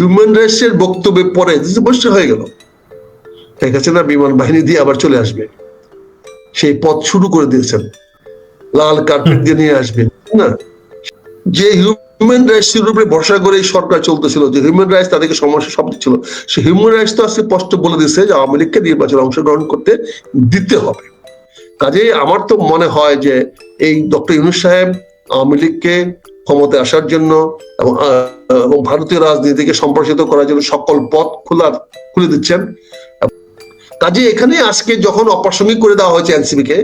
Human rights এর বক্তব্যে পরে বসে হয়ে গেল শেখ হাসিনা বিমান বাহিনী দিয়ে আবার চলে আসবে। সেই পথ শুরু করে দিয়েছেন। লাল কার্পেট দিয়ে নিয়ে আসবেন না? যে হিউম্যান রাইটস এর উপরে ভরসা করে এই সরকার চলতেছিল যে হিউম্যান রাইটস তাদেরকে সমস্যা সব ছিল সে হিউম্যান রাইটস তো আজকে স্পষ্ট বলে দিচ্ছে যে আওয়ামী লীগকে নির্বাচনে অংশগ্রহণ করতে দিতে হবে। কাজে আমার তো মনে হয় যে এই ডক্টর ইউনুস সাহেব আওয়ামী লীগকে ক্ষমতায় আসার জন্য এবং ভারতীয় রাজনীতিকে সম্প্রসারিত করার জন্য সকল পথ খোলা খুলে দিচ্ছেন। কাজে এখানে আজকে যখন অপ্রাসঙ্গিক করে দেওয়া হয়েছে এনসিপি কে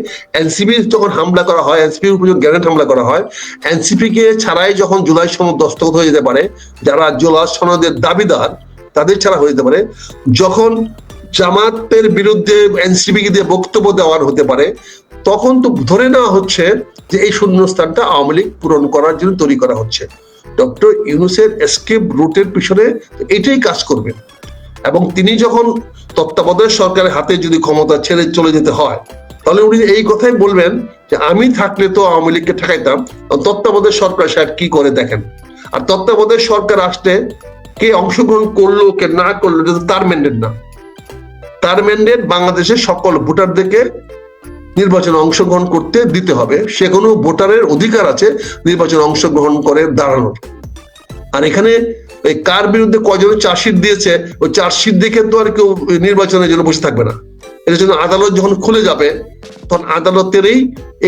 এনসিপি যখন হামলা করা হয়, এনসিপির উপর যখন গ্রেনেড হামলা করা হয় এনসিপি কে ছাড়াই যখন জুলাই সনদ দস্তখত হয়ে যেতে পারে, যারা জুলাই সনদের দাবিদার, তাদের ছাড়া হয়ে যেতে পারে। যখন জামাতের বিরুদ্ধে এনসিপি কে দিয়ে বক্তব্য দেওয়ার হতে পারে তখন তো ধরে নেওয়া হচ্ছে যে এই শূন্যস্থানটা আওয়ামী লীগ পূরণ করার জন্য তৈরি করা হচ্ছে। ডক্টর ইউনুসের এসকেপ রুটের পিছনে এটাই কাজ করবে। এবং তিনি যখন তত্ত্বাবধায়ক সরকারের হাতে যদি ক্ষমতা ছেড়ে চলে যেতে হয়, তাহলে উনি এই কথাই বলবেন যে আমি থাকলে তো আওয়ামী লীগকে ঠেকাইতাম তত্ত্বাবধায়ক সরকার সাহেব কি করে দেখেন? আর তত্ত্বাবধায়ক সরকার আসলে কে অংশগ্রহণ করল, কে না করল, এটা তার ম্যান্ডেট না। তার ম্যান্ডেট বাংলাদেশের সকল ভোটারদেরকে নির্বাচনে অংশগ্রহণ করতে দিতে হবে। সে কোনো ভোটারের অধিকার আছে নির্বাচনে অংশগ্রহণ করে দাঁড়ানোর। আর এখানে এই কার বিরুদ্ধে কজন চার্জশিট দিয়েছে, ওই চার্জশিট দেখে তো আর কেউ নির্বাচনের জন্য বসে থাকবে না। এর জন্য আদালত যখন খুলে যাবে, তখন আদালতেরই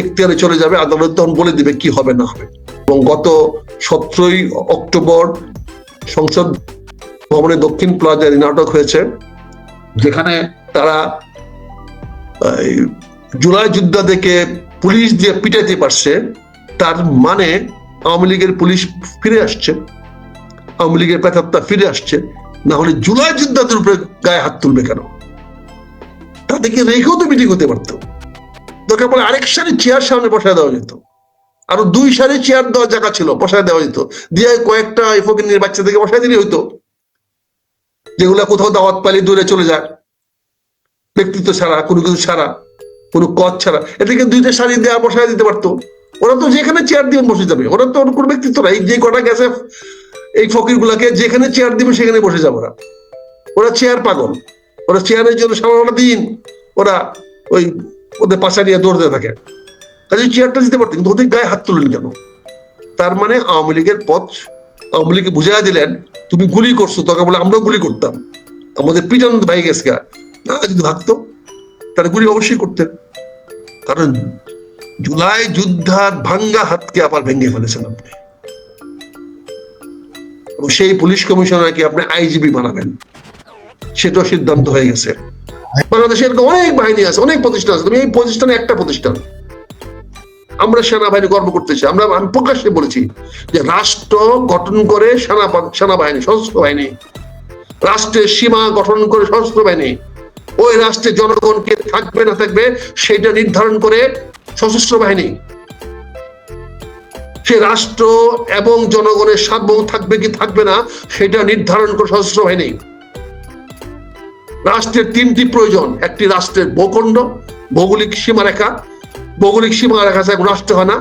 এখতিয়ারে চলে যাবে। আদালত তখন বলে দিবে কি হবে, না হবে। এবং গত সতেরোই অক্টোবর সংসদ ভবনে দক্ষিণ প্লাজায় নাটক হয়েছে, যেখানে তারা জুলাই যোদ্ধাদেরকে পুলিশ দিয়ে পিটাইতে পারছে, তার মানে আওয়ামী লীগের পুলিশ ফিরে আসছে। আওয়ামী লীগের প্রেতাত্মা ফিরে আসছে। না হলে জুলাই যোদ্ধাদের উপরে গায়ে হাত তুলবে কেন? তাদেরকে রেখেও তো মিটিং হতে পারতো? দরকার পড়ে আরেক সারি চেয়ার সামনে বসায় দেওয়া যেত। আরও দুই সারি চেয়ার দেওয়ার জায়গা ছিল, বসায় দেওয়া যেত। দিয়ে কয়েকটা ফকিনের বাচ্চাদেরকে বসায় দিলে হইতো। যেগুলা কোথাও দাওয়াত পালিয়ে দূরে চলে যায়। ব্যক্তিত্ব ছাড়া, কোনো কিছু ছাড়া। কোনো কদ ছাড়া। এদেরকে দুইটা শাড়ি দেওয়া বসায় দিতে পারতো। ওরা তো যেখানে চেয়ার দিবেন বসে যাবে। ওরা তো কোনো ব্যক্তিত্ব নাই যে কটা গেছে এই ফকির গুলাকে যেখানে চেয়ার দিবে সেখানে বসে যাবে ওরা। ওরা চেয়ার পাগল। ওরা চেয়ারের জন্য সারা দিন ওরা ওই ওদের পাশা নিয়ে দৌড়তে থাকে। কাজে চেয়ারটা দিতে পারতেন কিন্তু ওদের গায়ে হাত তুলেন কেন? তার মানে আওয়ামী লীগের পথ আওয়ামী লীগকে বুঝাই দিলেন, তুমি গুলি করছ, তোকে বলে আমরাও গুলি করতাম। আমাদের পিটান ভাই গেছে না, যদি ভাবতো তারা গুলি অবশ্যই করতেন কারণ জুলাই যুদ্ধার ভাঙ্গা হাতকে আবার ভেঙে ফেলেছেন আপনি। এবং সেই পুলিশ কমিশনারকে আপনি আইজিবি বানাবেন। সেটাও সিদ্ধান্ত হয়ে গেছে। বাংলাদেশে এরকম অনেক বাহিনী আছে, অনেক প্রতিষ্ঠান আছে। তবে এই প্রতিষ্ঠানে একটা প্রতিষ্ঠান। আমরা সেনাবাহিনী গর্ব করতেছি আমরা আমি প্রকাশ্যে বলেছি যে রাষ্ট্র গঠন করে সেনা সেনাবাহিনী, সশস্ত্র বাহিনী। রাষ্ট্রের সীমা গঠন করে সশস্ত্র বাহিনী। ওই রাষ্ট্রে জনগণকে থাকবে না থাকবে সেটা নির্ধারণ করে সশস্ত্র বাহিনী। সে রাষ্ট্র এবং জনগণের সার্বভৌম থাকবে কি থাকবে না সেটা নির্ধারণ করে সশস্ত্র বাহিনী। রাষ্ট্রের তিনটি প্রয়োজন একটি রাষ্ট্রের ভূখণ্ড ভৌগোলিক সীমারেখা ভৌগোলিক সীমারেখা ছাড়া রাষ্ট্র হয় না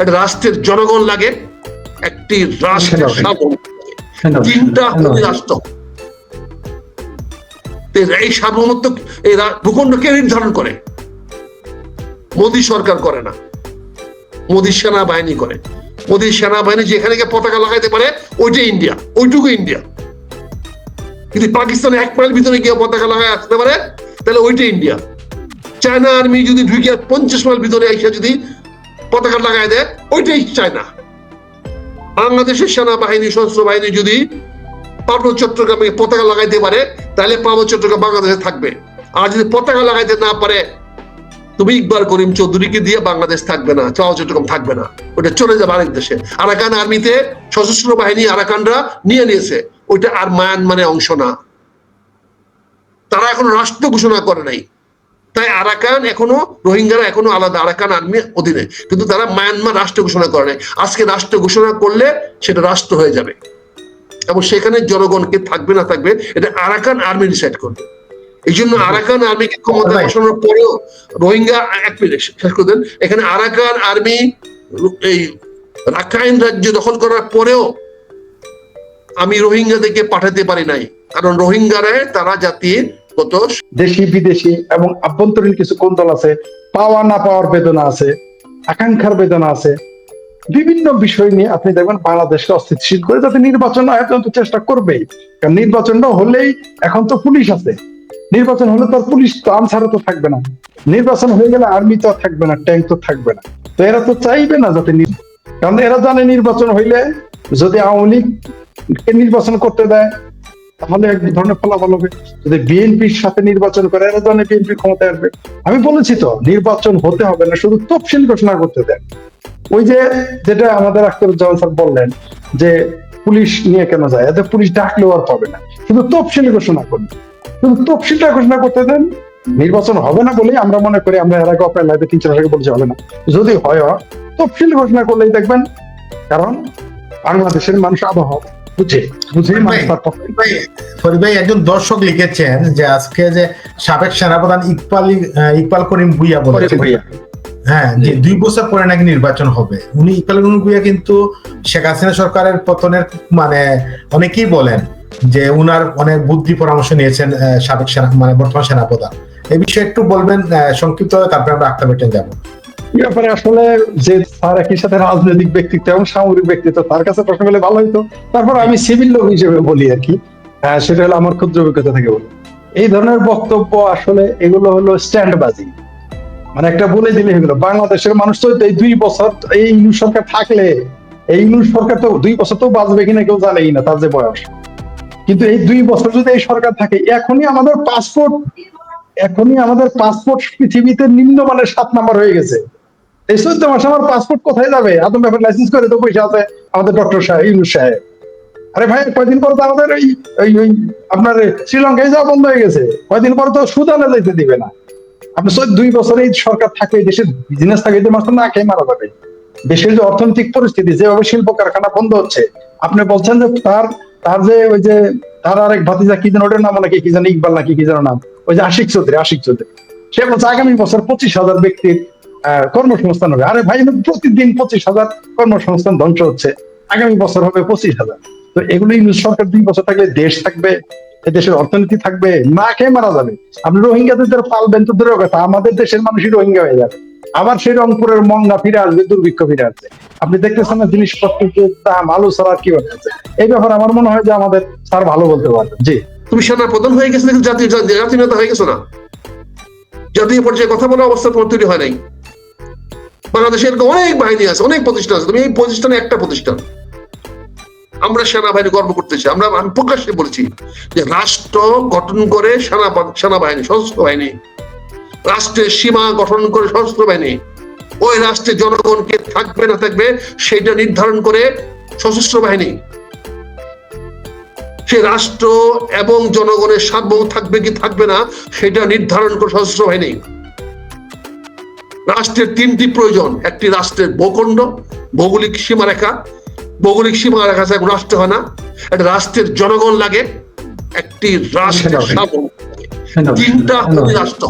একটা রাষ্ট্রের জনগণ লাগে একটি রাষ্ট্রের সার্বভৌম তিনটা রাষ্ট্র। এই সার্বভৌমত্ব এই ভূখণ্ড কে নির্ধারণ করে। মোদী সরকার করে না। মোদী সেনাবাহিনী করে। মোদী সেনাবাহিনী যেখানে গিয়ে পতাকা লাগাইতে পারে ওইটাই ইন্ডিয়া, ওইটুকু ইন্ডিয়া। কিন্তু পাকিস্তানে এক মাইল ভিতরে গিয়ে পতাকা লাগায় আসতে পারে, তাহলে ওইটাই ইন্ডিয়া। চায়না আর্মি যদি ঢুকে পঞ্চাশ মাইল ভিতরে এসে যদি পতাকা লাগায় দেয়, ওইটাই চায়না। বাংলাদেশের সেনাবাহিনী, সশস্ত্র বাহিনী যদি পার্বত্য চট্টগ্রামে পতাকা লাগাইতে পারে তাহলে পার্বত্য চট্টগ্রাম বাংলাদেশে থাকবে। আর যদি পতাকা লাগাইতে না পারে, তুমি ইকবাল করিম চৌধুরীকে দিয়ে বাংলাদেশ থাকবে না চাওয়া চট্টগ্রাম থাকবে না। ওটা চলে যাবে আরেক দেশে। আরাকান আর্মিতে সশস্ত্র বাহিনী আরাকানরা নিয়ে নিয়েছে। ওইটা আর মায়ানমারের অংশ না। তারা এখনও রাষ্ট্র ঘোষণা করে নাই। তাই আরাকান এখনও, রোহিঙ্গারা এখনও আলাদা, আরাকান আর্মি অধীনে। কিন্তু তারা মায়ানমার রাষ্ট্র ঘোষণা করে নাই। আজকে রাষ্ট্র ঘোষণা করলে সেটা রাষ্ট্র হয়ে যাবে। এবং সেখানে জনগণকে থাকবে না থাকবে এটা আরাকান আর্মি ডিসাইড করবে। এই জন্য আরাকান আর্মিকে ক্ষমতা বসানোর পরেও রোহিঙ্গা এক মিনিট শেষ করে দেন। এখানে আরাকান আর্মি এই রাখাইন রাজ্য দখল করার পরেও আমি রোহিঙ্গাদেরকে পাঠাতে পারি নাই। কারণ রোহিঙ্গারা তারা জাতির গত দেশি বিদেশি এবং আভ্যন্তরীণ কিছু কোন্দল আছে? পাওয়া না পাওয়ার বেদনা আছে আকাঙ্ক্ষার বেদনা আছে বিভিন্ন বিষয় নিয়ে আপনি দেখবেন বাংলাদেশকে অস্থিতিশীল করে যাতে নির্বাচন এখন তো চেষ্টা করবেই। কারণ নির্বাচনটা হলেই এখন তো পুলিশ আছে। নির্বাচন হলে তো পুলিশ তো আনসারও তো থাকবে না। নির্বাচন হয়ে গেলে আর্মি তো থাকবে না ট্যাঙ্ক তো থাকবে না। তো এরা তো চাইবে না যাতে কারণ এরা জানে নির্বাচন হইলে যদি আওয়ামী লীগকে নির্বাচন করতে দেয়, তাহলে এক ধরনের ফলাফল হবে। যদি বিএনপির সাথে নির্বাচন করে, এরা জানে বিএনপি ক্ষমতায় আসবে। আমি বলেছি তো, নির্বাচন হতে হবে না, শুধু তফসিল ঘোষণা করতে দেন। ওই যে যেটা আমাদের আখতারুজ্জামান স্যার বললেন যে পুলিশ নিয়ে কেন যায়? এতে পুলিশ ডাকলেও আর পাবে না। শুধু তফসিল ঘোষণা করুন। শুধু তফসিলটা ঘোষণা করতে দেন নির্বাচন হবে না বলেই আমরা মনে করি আমরা এর আগে অপেল লাইভে তিন চার আগে বলছি হবে না। যদি হয় তফসিল ঘোষণা করলেই দেখবেন কারণ বাংলাদেশের মানুষ আবহাওয়া ভাই একজন দর্শক লিখেছেন যে আজকে যে সাবেক সেনাপ্রধান ইকবাল ইকবাল করিম ভুইয়া বলেছেন। ভাইয়া। হ্যাঁ যে দুই বছর পরে নাকি নির্বাচন হবে। উনি ভুইয়া কিন্তু শেখ হাসিনা সরকারের পতনের মানে অনেকেই বলেন যে উনার অনেক বুদ্ধি পরামর্শ নিয়েছেন সাবেক সেনা মানে বর্তমান সেনাপ্রধান। এই বিষয়ে একটু বলবেন সংক্ষিপ্ত তারপরে আমরা আক্তার বেটেন যাব। ব্যাপারে আসলে যে তার একই সাথে রাজনৈতিক ব্যক্তিত্ব এবং সামরিক ব্যক্তিত্ব তার কাছে প্রশ্ন করলে ভালো হইতো। তারপর আমি সিভিল লোক হিসেবে বলি আর কি। আহ, সেটা হলো আমার ক্ষুদ্র অভিজ্ঞতা থেকে বলি। এই ধরনের বক্তব্য আসলে এগুলো হলো স্ট্যান্ডবাজি। মানে একটা বলে দিলে এগুলো বাংলাদেশের মানুষ তো এই দুই বছর এই ইউনুস সরকার থাকলে, এই ইউনুস সরকার তো দুই বছর তো বাঁচবে কিনা কেউ জানেই না, তার যে বয়স। কিন্তু এই দুই বছর যদি এই সরকার থাকে, এখনই আমাদের পাসপোর্ট এখনই আমাদের পাসপোর্ট পৃথিবীতে নিম্নমানের সাত নাম্বার হয়ে গেছে। এই চোদ্দ মাসে আমার পাসপোর্ট কোথায় যাবে? আদম ব্যাপার লাইসেন্স করে তো পয়সা আছে আমাদের ডক্টর সাহেব, ইউনুস সাহেব। আরে ভাই, কয়দিন পর তো আমাদের ওই ওই আপনার শ্রীলঙ্কায় যাওয়া বন্ধ হয়ে গেছে। কয়দিন পর তো সুদানে যাইতে দিবে না। আপনি চোদ্দ দুই বছর সরকার থাকে দেশের বিজনেস থাকে এই মাসটা না খেয়ে মারা যাবে। দেশের যে অর্থনৈতিক পরিস্থিতি, যেভাবে শিল্প কারখানা বন্ধ হচ্ছে, আপনি বলছেন যে তার তার যে ওই যে, তার আরেক ভাতিজা কি যেন, ওটার নাম নাকি কি যেন, ইকবাল নাকি কি যেন নাম, ওই যে আশিক চৌধুরী আশিক চৌধুরী। সে বলছে আগামী বছর পঁচিশ হাজার ব্যক্তির কর্মসংস্থান হবে। আরে ভাই প্রতিদিন পঁচিশ হাজার কর্মসংস্থান ধ্বংস হচ্ছে। আগামী বছর হবে পঁচিশ হাজার। তো এগুলো ইউনিট সরকার দুই বছর থাকলে দেশ থাকবে দেশের অর্থনীতি থাকবে, না খেয়ে মারা যাবে। আপনি রোহিঙ্গাদের যারা পালবেন তো দূরের কথা, আমাদের দেশের মানুষই রোহিঙ্গা হয়ে যাবে। আবার সেই রংপুরের মঙ্গা ফিরে আসবে, দুর্ভিক্ষ ফিরে আসবে। আপনি দেখতেছেন না জিনিসপত্রের যে দাম, আলু ছাড়া কি হয়ে আছে এই ব্যাপারে আমার মনে হয় যে আমাদের স্যার ভালো বলতে পারবেন জি। তুমি সেনা প্রধান হয়ে গেছো নাকি জাতীয় জাতীয় নেতা হয়ে গেছো না? জাতীয় পর্যায়ে কথা বলার অবস্থা তোমার তৈরি হয় নাই। বাংলাদেশে এরকম অনেক বাহিনী আছে, অনেক প্রতিষ্ঠান আছে। তুমি এই প্রতিষ্ঠানে একটা প্রতিষ্ঠান। আমরা সেনাবাহিনী গর্ব করতেছি। আমরা আমি প্রকাশ্যে বলছি যে রাষ্ট্র গঠন করে সেনা সেনাবাহিনী, সশস্ত্র বাহিনী, রাষ্ট্রের সীমা গঠন করে সশস্ত্র বাহিনী, ওই রাষ্ট্রে জনগণকে থাকবে না থাকবে সেটা নির্ধারণ করে সশস্ত্র বাহিনী। সে রাষ্ট্র এবং জনগণের সার্বভৌম থাকবে কি থাকবে না সেটা নির্ধারণ করে সশস্ত্র বাহিনী। রাষ্ট্রের তিনটি প্রয়োজন, একটি রাষ্ট্রের ভূখণ্ড, ভৌগোলিক সীমারেখা ভৌগোলিক সীমারেখা ছাড়া কোনো রাষ্ট্র হয় না। একটা রাষ্ট্রের জনগণ লাগে একটি রাষ্ট্রের তিনটা রাষ্ট্র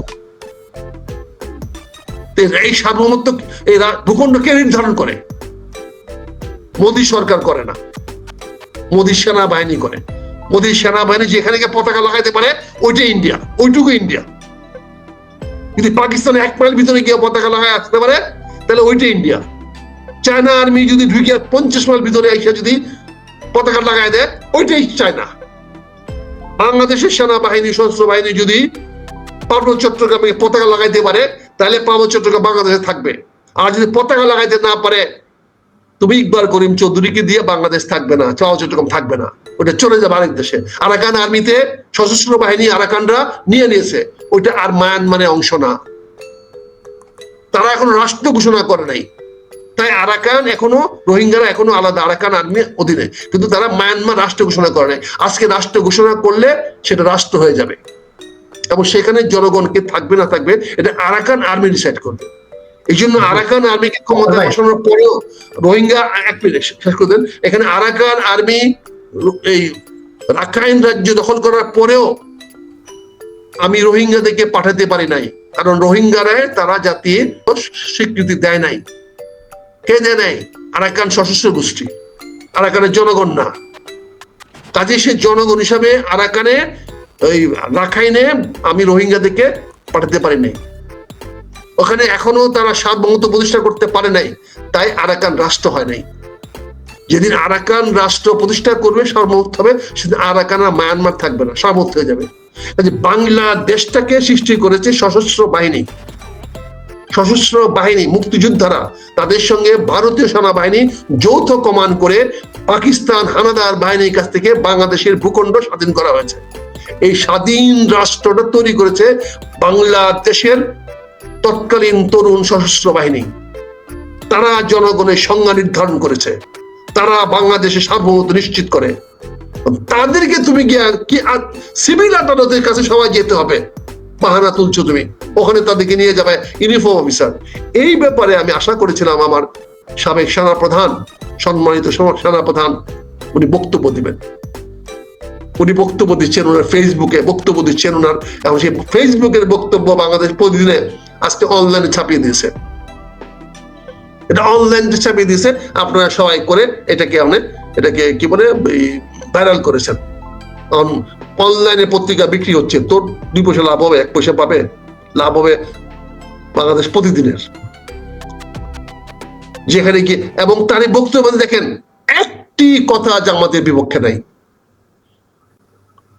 এই সার্বভৌমত্ব এই ভূখণ্ড কে নির্ধারণ করে? মোদী সরকার করে না। মোদী সেনাবাহিনী করে। মোদী সেনাবাহিনী যেখানে গিয়ে পতাকা লাগাইতে পারে ওইটাই ইন্ডিয়া। ওইটুকু ইন্ডিয়া। যদি পাকিস্তানে এক মাইল ভিতরে গিয়ে পতাকা লাগাই আসতে পারে তাহলে ওইটাই ইন্ডিয়া। চায়না আর্মি যদি ঢুকে পঞ্চাশ মাইল ভিতরে এসে যদি পতাকা লাগাই দেয়, ওইটাই চায়না। বাংলাদেশের সেনাবাহিনী সশস্ত্র বাহিনী যদি পার্বত্য চট্টগ্রামে পতাকা লাগাইতে পারে, তাহলে পার্বত্য চট্টগ্রাম বাংলাদেশে থাকবে। আর যদি পতাকা লাগাইতে না পারে, তুমি ইকবাল করিম চৌধুরীকে দিয়ে বাংলাদেশ থাকবে না চাওয়া চট্টগ্রাম থাকবে না। ওটা চলে যাবে আরেক দেশে। আরাকান আর্মিতে সশস্ত্র বাহিনী আরাকানরা নিয়ে নিয়েছে। ওইটা আর মায়ানমারের অংশ না। তারা এখন রাষ্ট্র ঘোষণা করে নাই। তাই আরাকান এখনও রোহিঙ্গারা এখনও আলাদা আরাকান আর্মি অধীনে। কিন্তু তারা মায়ানমার রাষ্ট্র ঘোষণা করে নাই। আজকে রাষ্ট্র ঘোষণা করলে সেটা রাষ্ট্র হয়ে যাবে। এবং সেখানে জনগণকে থাকবে না থাকবে এটা আরাকান আর্মি ডিসাইড করবে। এই জন্য আরাকান আর্মিকে ক্ষমতা বসানোর পরেও রোহিঙ্গা এক মিনিট শেষ করে দেন। এখানে আরাকান আর্মি এই রাখাইন রাজ্য দখল করার পরেও আমি রোহিঙ্গাদেরকে পাঠাতে পারি নাই। কারণ রোহিঙ্গারা তারা জাতির স্বীকৃতি দেয় নাই। কে দেয় নাই আরাকান সশস্ত্র গোষ্ঠী। আরাকানের জনগণ না। কাজে সে জনগণ হিসাবে আরাকানে ওই রাখাইনে আমি রোহিঙ্গাদেরকে পাঠাতে পারিনি। ওখানে এখনও তারা সার্বভৌমত্ব প্রতিষ্ঠা করতে পারে নাই। তাই আরাকান রাষ্ট্র হয় নাই। যেদিন আরাকান রাষ্ট্র প্রতিষ্ঠা করবে সার্বভৌমত্ব হবে, সেদিন আরাকান আর মায়ানমার থাকবে না, সার্বভৌমত্ব হয়ে যাবে। বাংলাদেশটাকে সৃষ্টি করেছে সশস্ত্র বাহিনী। সশস্ত্র বাহিনী মুক্তিযোদ্ধারা তাদের সঙ্গে ভারতীয় সেনাবাহিনী যৌথ কমান্ড করে পাকিস্তান হানাদার বাহিনীর কাছ থেকে বাংলাদেশের ভূখণ্ড স্বাধীন করা হয়েছে। এই স্বাধীন রাষ্ট্রটা তৈরি করেছে বাংলাদেশের তৎকালীন তরুণ সশস্ত্র বাহিনী। তারা জনগণের সংজ্ঞা নির্ধারণ করেছে। তারা বাংলাদেশের সার্বভৌমত্ব নিশ্চিত করে। তাদেরকে তুমি গিয়ে কি সিভিল আদালতের কাছে সবাই যেতে হবে? বাহানা তুলছো তুমি। ওখানে তাদেরকে নিয়ে যাবে ইউনিফর্ম অফিসার এই ব্যাপারে আমি আশা করেছিলাম আমার সাবেক সেনা প্রধান সম্মানিত সেনা প্রধান উনি বক্তব্য দিবেন। উনি বক্তব্য দিচ্ছেন ওনার ফেসবুকে বক্তব্য দিচ্ছেন ওনার, এবং সেই ফেসবুকের বক্তব্য বাংলাদেশ প্রতিদিনে আজকে অনলাইনে ছাপিয়ে দিয়েছে। এটা অনলাইন ছাপিয়ে দিয়েছে, আপনারা সবাই করে এটাকে এটাকে কি বলে ভাইরাল করেছেন। অনলাইনে পত্রিকা বিক্রি হচ্ছে, তোর দুই পয়সা লাভ হবে, এক পয়সা পাবে, লাভ হবে বাংলাদেশ প্রতিদিনের। যেখানে গিয়ে, এবং তার এই বক্তব্য দেখেন, একটি কথা জামাতের বিপক্ষে নাই।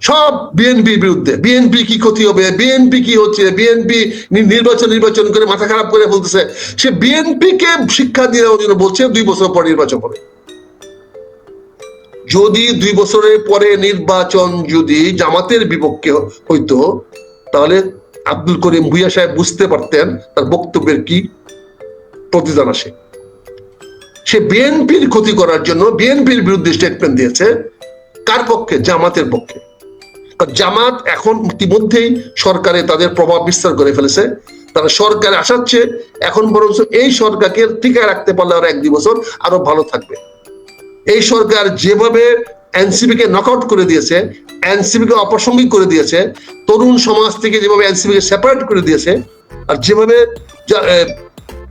সব বিএনপির বিরুদ্ধে বিএনপি কি ক্ষতি হবে বিএনপি কি হচ্ছে বিএনপি নির্বাচন নির্বাচন করে মাথা খারাপ করে বলতেছে সে বিএনপি কে শিক্ষা দেওয়ার জন্য বলছে, দুই বছর পর নির্বাচন হবে। যদি দুই বছরের পরে নির্বাচন যদি জামাতের বিপক্ষে হইতো, তাহলে আব্দুল করিম ভুইয়া সাহেব বুঝতে পারতেন তার বক্তব্যের কি প্রতিদান আসে। সে বিএনপির ক্ষতি করার জন্য বিএনপির বিরুদ্ধে স্টেটমেন্ট দিয়েছে, কার পক্ষে? জামাতের পক্ষে। জামাত এখন ইতিমধ্যেই সরকারে তাদের প্রভাব বিস্তার করে ফেলেছে। তারা সরকারে আসাচ্ছে, এখন বরঞ্চ এই সরকারকে টিকায় রাখতে পারলে আরও এক দুই বছর আরও ভালো থাকবে। এই সরকার যেভাবে এনসিপি কে নকআউট করে দিয়েছে, এনসিপি কে অপ্রাসঙ্গিক করে দিয়েছে, তরুণ সমাজ থেকে যেভাবে এনসিপি কে সেপারেট করে দিয়েছে, আর যেভাবে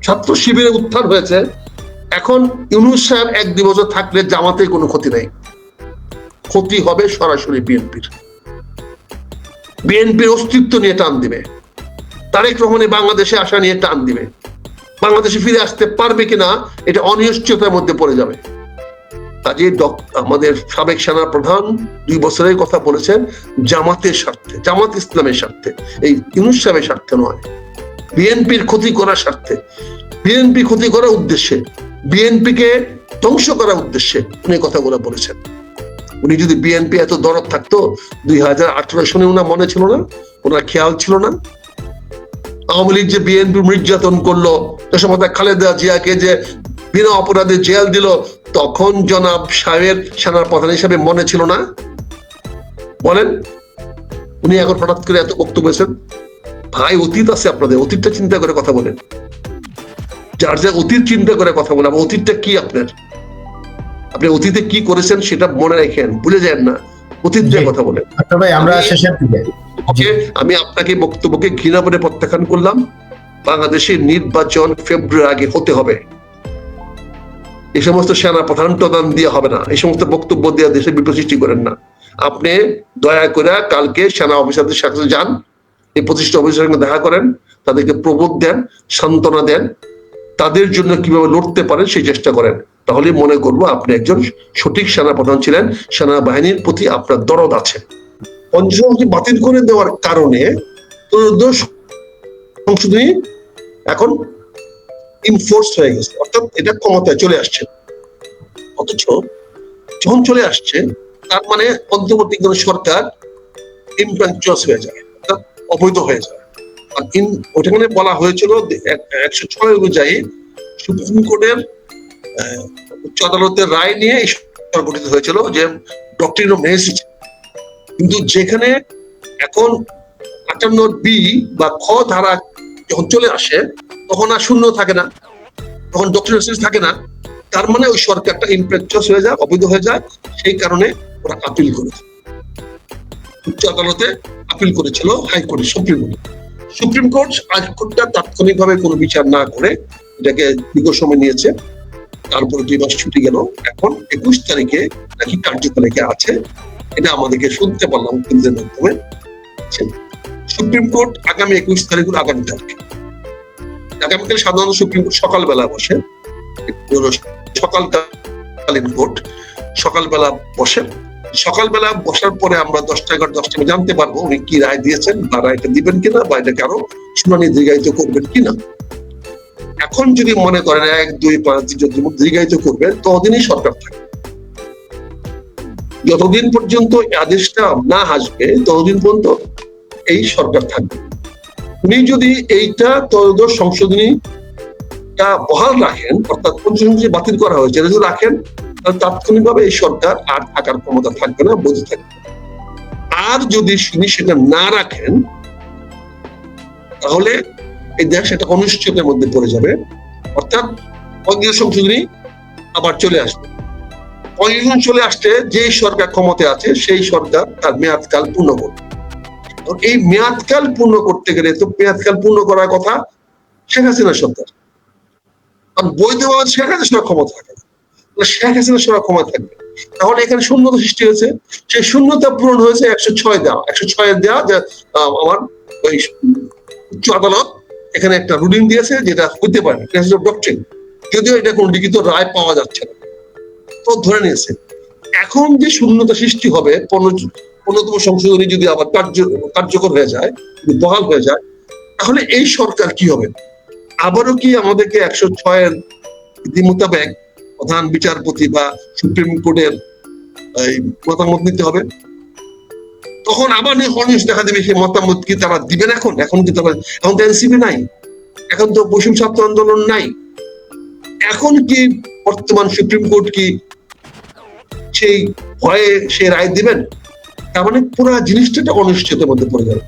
ছাত্র শিবিরের উত্থান হয়েছে, এখন ইউনুস সাহেব এক দুই বছর থাকলে জামাতের কোনো ক্ষতি নেই। ক্ষতি হবে সরাসরি বিএনপির। বিএনপির অস্তিত্ব নিয়ে টান দিবে। তারেক রহমানের বাংলাদেশে আসা নিয়ে টান দিবে। বাংলাদেশে ফিরে আসতে পারবে কিনা, এটা অনিশ্চয়তার মধ্যে পড়ে যাবে। কাজে আমাদের সাবেক সেনা প্রধান দুই বছরের কথা বলেছেন, জামাতের স্বার্থে, জামাত ইসলামের স্বার্থে। এই ইউনুস সাহেবের স্বার্থে নয়, বিএনপির ক্ষতি করার স্বার্থে। বিএনপি ক্ষতি করার উদ্দেশ্যে বিএনপি কে ধ্বংস করার উদ্দেশ্যে উনি কথাগুলো বলেছেন। উনি যদি বিএনপি এত দরদ থাকতো, দুই হাজার আঠারো সনে ওনার মনে ছিল না ওনার খেয়াল ছিল না। আওয়ামী লীগ যে বিএনপি নির্যাতন করল দেশমাতা খালেদা জিয়াকে যে বিনা অপরাধে জেল দিল তখন জনাব সাহেবের সেনার প্রধান হিসাবে মনে ছিল না। বলেন উনি এখন হঠাৎ করে এত বক্তব্য করেছেন ভাই অতীত আছে আপনাদের অতীতটা চিন্তা করে কথা বলেন। যার যা অতীত চিন্তা করে কথা বলেন অতীতটা কি আপনার? আপনি অতীতে কি করেছেন সেটা মনে রাখেন ভুলে যান না। অতীত জি। কথা বলেন। আচ্ছা আমরা আমি- শেষের দিকে। যে আমি আপনাকে বক্তব্যকে ঘৃণা করে প্রত্যাখ্যান করলাম বাংলাদেশের নির্বাচন ফেব্রুয়ারি আগে হতে হবে। এই সমস্ত সেনা প্রধান টদান দিয়ে হবে না। এই সমস্ত বক্তব্য দিয়ে দেশে বিপদ সৃষ্টি করেন না। আপনি দয়া করে কালকে সেনা অফিসারদের সাথে যান, এই প্রতিষ্ঠা অফিসারের সঙ্গে দেখা করেন, তাদেরকে প্রবোধ দেন, সান্ত্বনা দেন, তাদের জন্য কীভাবে লড়তে পারেন সেই চেষ্টা করেন। তাহলে মনে করব আপনি একজন সঠিক সেনা প্রধান ছিলেন, সেনাবাহিনীর প্রতি আপনার দরদ আছে। পঞ্চমকে বাতিল করে দেওয়ার কারণে ত্রয়োদশ সংশোধনী এখন ইনফোর্স হয়ে গেছে। অর্থাৎ এটা ক্ষমতায় চলে আসছে। অথচ যখন চলে আসছে, তার মানে অন্তর্বর্তীকালীন সরকার ইমপ্রাঞ্চুয়াস হয়ে যায়, অর্থাৎ অবৈধ হয়ে যায়। আর ইন ওখানে বলা হয়েছিল একশো ছয় অনুযায়ী সুপ্রিম কোর্টের উচ্চ আদালতের রায় নিয়ে এই সরকার গঠিত হয়েছিল যে ডক্টরিন অফ কিন্তু যেখানে এখন আটান্ন বি বা খ ধারা যখন চলে আসে তখন আর শূন্য থাকে না। তখন ডক্টরিন থাকে না। তার মানে ওই সরকারটা ইমপ্রেকচাস হয়ে যায়, অবৈধ হয়ে যায়। সেই কারণে ওরা আপিল করেছে। উচ্চ আদালতে আপিল করেছিল হাইকোর্টে, সুপ্রিম কোর্টে। সুপ্রিম কোর্ট হাইকোর্টটা তাৎক্ষণিকভাবে কোনো বিচার না করে এটাকে দীর্ঘ সময় নিয়েছে। তারপরে দুই মাস ছুটি গেল। এখন একুশ তারিখে নাকি কার্যতালিকা আছে। এটা আমাদেরকে শুনতে পারলাম কেন্দ্রের মাধ্যমে। সুপ্রিম কোর্ট আগামী একুশ তারিখ আগামী আগামীকাল আগামীকাল সুপ্রিম কোর্ট সকালবেলা বসে, সকালকালীন কোর্ট সকালবেলা বসে। সকালবেলা বসার পরে আমরা দশটা এগারো দশটা জানতে পারব উনি কি রায় দিয়েছেন বা রায়টা দিবেন কিনা বা এটাকে আরও শুনানি দীর্ঘায়িত করবেন কিনা। এখন যদি মনে করেন এক, দুই, পাঁচ, যদি দীর্ঘায়িত করবেন, ততদিনই সরকার থাকে যতদিন পর্যন্ত আদেশটা না আসবে, ততদিন পর্যন্ত এই সরকার থাকবে। উনি যদি এইটা ত্রয়োদশ সংশোধনী বহাল রাখেন, অর্থাৎ যে বাতিল করা হয়েছে যদি রাখেন তাৎক্ষণিকভাবে এই সরকার আর থাকার ক্ষমতা থাকবে না, বৈধ থাকবে আর যদি তিনি সেটা না রাখেন, তাহলে এই দেশ একটা অনিশ্চয়তার মধ্যে পড়ে যাবে। অর্থাৎ পঞ্চাশ সংশোধনী আবার চলে আসবে। পঞ্চাশ চলে আসতে যে সরকার ক্ষমতায় আছে, সেই সরকার তার মেয়াদকাল পূর্ণ করবে। এই মেয়াদকাল পূর্ণ করতে গেলে, তো মেয়াদকাল পূর্ণ করার কথা শেখ হাসিনা সরকার। কারণ বৈধভাবে শেখ হাসিনার ক্ষমতা থাকে শেখ হাসিনার সরকার ক্ষমতা থাকবে। তাহলে এখানে শূন্যতা সৃষ্টি হয়েছে। সেই শূন্যতা পূরণ হয়েছে একশো ছয় দেওয়া। একশো ছয় দেওয়া যে আমার ওই উচ্চ আদালত এখানে একটা রুলিং দিয়েছে যেটা হইতে পারে যদিও এটা কোনো লিখিত রায় পাওয়া যাচ্ছে না। তো ধরে নিয়েছে। এখন যে শূন্যতা সৃষ্টি হবে, পনেরো- পনেরোতম সংশোধনী যদি আবার কার্য, কার্যকর হয়ে যায় বহাল হয়ে যায়, তাহলে এই সরকার কি হবে? আবারও কি আমাদেরকে একশো ছয়ের বিধি মোতাবেক প্রধান বিচারপতি বা সুপ্রিম কোর্টের মতামত নিতে হবে? তখন আবার অনিশ দেখা দেবে সেই মতামত কি তারা দিবেন এখন? এখন কি তারা এখন তো এনসিপি নাই। এখন তো পশ্চিম ছাত্র আন্দোলন নাই। এখন কি বর্তমান সুপ্রিম কোর্ট কি সেই ভয়ে সে রায় দিবেন? তার মানে পুরো জিনিসটা একটা অনিশ্চয়তার মধ্যে পড়ে যাবে